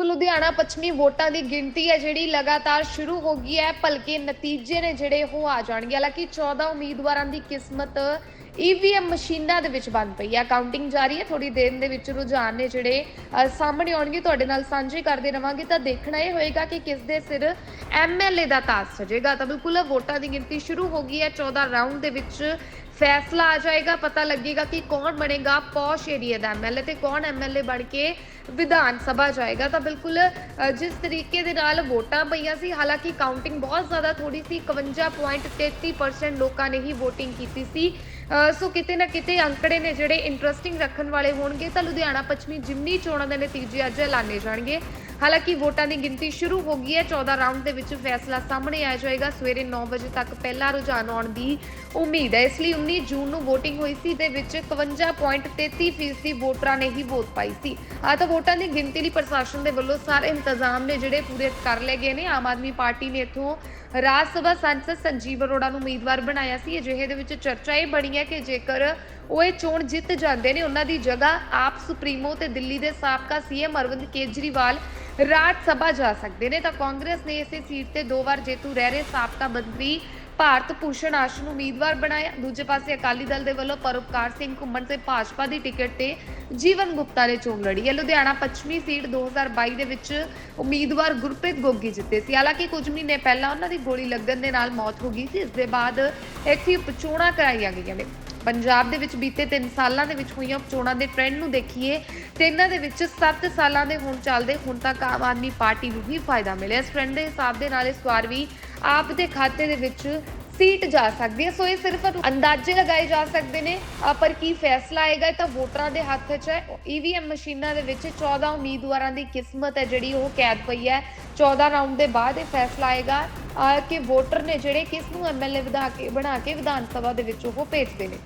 ਸੋ ਲੁਧਿਆਣਾ ਪੱਛਮੀ ਵੋਟਾਂ ਦੀ ਗਿਣਤੀ ਹੈ ਜਿਹੜੀ ਲਗਾਤਾਰ ਸ਼ੁਰੂ ਹੋ ਗਈ ਹੈ, ਭਲਕੇ ਨਤੀਜੇ ਨੇ ਜਿਹੜੇ ਉਹ ਆ ਜਾਣਗੇ। ਹਾਲਾਂਕਿ 14 ਉਮੀਦਵਾਰਾਂ ਦੀ ਕਿਸਮਤ ਈਵੀਐਮ ਮਸ਼ੀਨਾਂ ਦੇ ਵਿੱਚ ਬੰਦ ਪਈ ਹੈ ਕਾਊਂਟਿੰਗ ਜਾਰੀ ਹੈ ਥੋੜੀ ਦੇਰ ਦੇ ਵਿੱਚ ਰੁਝਾਨ ਨੇ ਜਿਹੜੇ ਸਾਹਮਣੇ ਆਉਣਗੇ। ਤੁਹਾਡੇ ਨਾਲ ਸਾਂਝੇ ਕਰਦੇ ਰਵਾਂਗੇ। ਤਾਂ ਦੇਖਣਾ ਇਹ ਹੋਏਗਾ ਕਿ ਕਿਸ ਦੇ ਸਿਰ ਐਮਐਲਏ ਦਾ ਤਾਜ ਸਜੇਗਾ ਤਾਂ ਬਿਲਕੁਲ ਵੋਟਾਂ ਦੀ ਗਿਣਤੀ ਸ਼ੁਰੂ ਹੋ ਗਈ ਹੈ। 14 ਰਾਊਂਡ ਦੇ ਵਿੱਚ ਫੈਸਲਾ ਆ ਜਾਏਗਾ। ਪਤਾ ਲੱਗੇਗਾ ਕਿ ਕੌਣ ਬਣੇਗਾ ਪੌਸ਼ ਏਰੀਆ ਦਾ ਐਮਐਲਏ ਤੇ ਕੌਣ ਐਮਐਲਏ ਬਣ ਕੇ ਵਿਧਾਨ ਸਭਾ ਜਾਏਗਾ। ਤਾਂ ਬਿਲਕੁਲ ਜਿਸ ਤਰੀਕੇ ਦੇ ਨਾਲ ਵੋਟਾਂ ਪਈਆਂ ਸੀ, ਹਾਲਾਂਕਿ ਕਾਊਂਟਿੰਗ ਬਹੁਤ ਜ਼ਿਆਦਾ ਥੋੜੀ ਸੀ। 51.33% ਲੋਕਾਂ ਨੇ ਹੀ VOTING ਕੀਤੀ ਸੀ। ਸੋ ਕਿਤੇ ਨਾ ਕਿਤੇ ਅੰਕੜੇ ਨੇ ਜਿਹੜੇ ਇੰਟਰਸਟਿੰਗ ਰੱਖਣ ਵਾਲੇ ਹੋਣਗੇ ਤਾਂ ਲੁਧਿਆਣਾ, ਪੱਛਮੀ ਜਿਮਨੀ ਚੋਣਾਂ ਦੇ ਨਤੀਜੇ ਅੱਜ ਐਲਾਨੇ ਜਾਣਗੇ। ਹਾਲਾਂਕਿ ਵੋਟਾਂ ਦੀ ਗਿਣਤੀ ਸ਼ੁਰੂ ਹੋ ਗਈ ਹੈ। 14 ਰਾਊਂਡ ਦੇ ਵਿੱਚ ਫੈਸਲਾ ਸਾਹਮਣੇ ਆ ਜਾਏਗਾ। ਸਵੇਰੇ 9 ਵਜੇ ਤੱਕ ਪਹਿਲਾ ਰੁਝਾਨ ਆਉਣ ਦੀ ਉਮੀਦ ਹੈ। ਇਸ ਲਈ 19 ਜੂਨ ਨੂੰ VOTING ਹੋਈ ਸੀ, ਦੇ ਵਿੱਚ 51.33% ਵੋਟਰਾਂ ਨੇ ਹੀ ਵੋਟ ਪਾਈ ਸੀ। ਆ ਤਾਂ ਵੋਟਾਂ ਦੀ ਗਿਣਤੀ ਲਈ ਪ੍ਰਸ਼ਾਸਨ ਦੇ ਵੱਲੋਂ ਸਾਰੇ ਇੰਤਜ਼ਾਮ ਨੇ ਜਿਹੜੇ ਪੂਰੇ ਕਰ ਲਏ ਗਏ ਨੇ। ਆਮ ਆਦਮੀ ਪਾਰਟੀ ਨੇ ਇੱਥੋਂ ਰਾਜ ਸਭਾ ਸੰਸਦ ਸੰਜੀਵ ਅਰੋੜਾ ਨੂੰ ਉਮੀਦਵਾਰ ਬਣਾਇਆ ਸੀ। ਅਜਿਹੇ ਦੇ ਵਿੱਚ ਚਰਚਾ ਇਹ ਬਣੀ ਹੈ ਕਿ ਜੇਕਰ ਉਹ ਇਹ ਚੋਣ ਜਿੱਤ ਜਾਂਦੇ ਨੇ, ਉਹਨਾਂ ਦੀ ਜਗ੍ਹਾ ਆਪ ਸੁਪਰੀਮੋ ਤੇ ਦਿੱਲੀ ਦੇ ਸਾਬਕਾ ਸੀਐਮ ਅਰਵਿੰਦ ਕੇਜਰੀਵਾਲ ਰਾਜ ਸਭਾ ਜਾ ਸਕਦੇ ਨੇ, ਤਾਂ ਕਾਂਗਰਸ ਨੇ ਇਸੇ ਸੀਟ ਤੇ ਦੋ ਵਾਰ ਜੇਤੂ ਰਹਿ ਰਹੇ ਸਾਬਕਾ ਮੰਤਰੀ ਭਾਰਤ ਭੂਸ਼ਣ ਆਸ਼ੂ ਨੂੰ ਉਮੀਦਵਾਰ ਬਣਾਇਆ। ਦੂਜੇ ਪਾਸੇ ਅਕਾਲੀ ਦਲ ਦੇ ਵੱਲੋਂ ਪਰਉਪਕਾਰ ਸਿੰਘ ਘੁੰਮਣ ਤੇ ਭਾਜਪਾ ਦੀ ਟਿਕਟ ਤੇ ਜੀਵਨ ਗੁਪਤਾ ਨੇ ਚੋਣ ਲੜੀ ਹੈ। ਲੁਧਿਆਣਾ ਪੱਛਮੀ ਸੀਟ 2022 ਦੇ ਵਿੱਚ ਉਮੀਦਵਾਰ ਗੁਰਪ੍ਰੀਤ ਗੋਗੀ ਜਿੱਤੇ ਸੀ। ਹਾਲਾਂਕਿ ਕੁਝ ਮਹੀਨੇ ਪਹਿਲਾਂ ਉਹਨਾਂ ਦੀ ਗੋਲੀ ਲੱਗਣ ਦੇ ਨਾਲ ਮੌਤ ਹੋ ਗਈ ਸੀ। ਇਸ ਦੇ ਬਾਅਦ ਇੱਥੇ ਚੋਣਾਂ ਕਰਾਈਆਂ ਗਈਆਂ ਨੇ। ਪੰਜਾਬ ਦੇ ਵਿੱਚ ਬੀਤੇ 3 ਸਾਲਾਂ ਦੇ ਵਿੱਚ ਹੋਈਆਂ ਚੋਣਾਂ ਦੇ ਟ੍ਰੈਂਡ ਨੂੰ ਦੇਖੀਏ, ਤੇ ਇਹਨਾਂ ਦੇ ਵਿੱਚ 7 ਸਾਲਾਂ ਦੇ ਹੁਣ ਚੱਲਦੇ ਹੁਣ ਤੱਕ ਆਮ ਆਦਮੀ ਪਾਰਟੀ ਨੂੰ ਹੀ ਫਾਇਦਾ ਮਿਲਿਆ। ਇਸ ਟ੍ਰੈਂਡ ਦੇ ਹਿਸਾਬ ਦੇ ਨਾਲ ਇਸ ਵਾਰ ਵੀ ਆਪ ਦੇ ਖਾਤੇ ਦੇ ਵਿੱਚ ਸੀਟ ਜਾ ਸਕਦੀ ਹੈ। ਸੋ ਇਹ ਸਿਰਫ ਅੰਦਾਜ਼ੇ ਲਗਾਏ ਜਾ ਸਕਦੇ ਨੇ ਪਰ ਕੀ ਫੈਸਲਾ ਆਏਗਾ ਇਹ ਤਾਂ ਵੋਟਰਾਂ ਦੇ ਹੱਥ 'ਚ ਹੈ। ਈਵੀਐਮ ਮਸ਼ੀਨਾਂ ਦੇ ਵਿੱਚ 14 ਉਮੀਦਵਾਰਾਂ ਦੀ ਕਿਸਮਤ ਹੈ ਜਿਹੜੀ ਉਹ ਕੈਦ ਪਈ ਹੈ। 14 ਰਾਊਂਡ ਦੇ ਬਾਅਦ ਇਹ ਫੈਸਲਾ ਆਏਗਾ ਕਿ ਵੋਟਰ ਨੇ ਜਿਹੜੇ ਕਿਸ ਨੂੰ ਐਮਐਲਏ ਵਧਾ ਕੇ, ਬਣਾ ਕੇ ਵਿਧਾਨ ਸਭਾ ਦੇ ਵਿੱਚ ਉਹ ਭੇਜਦੇ ਨੇ।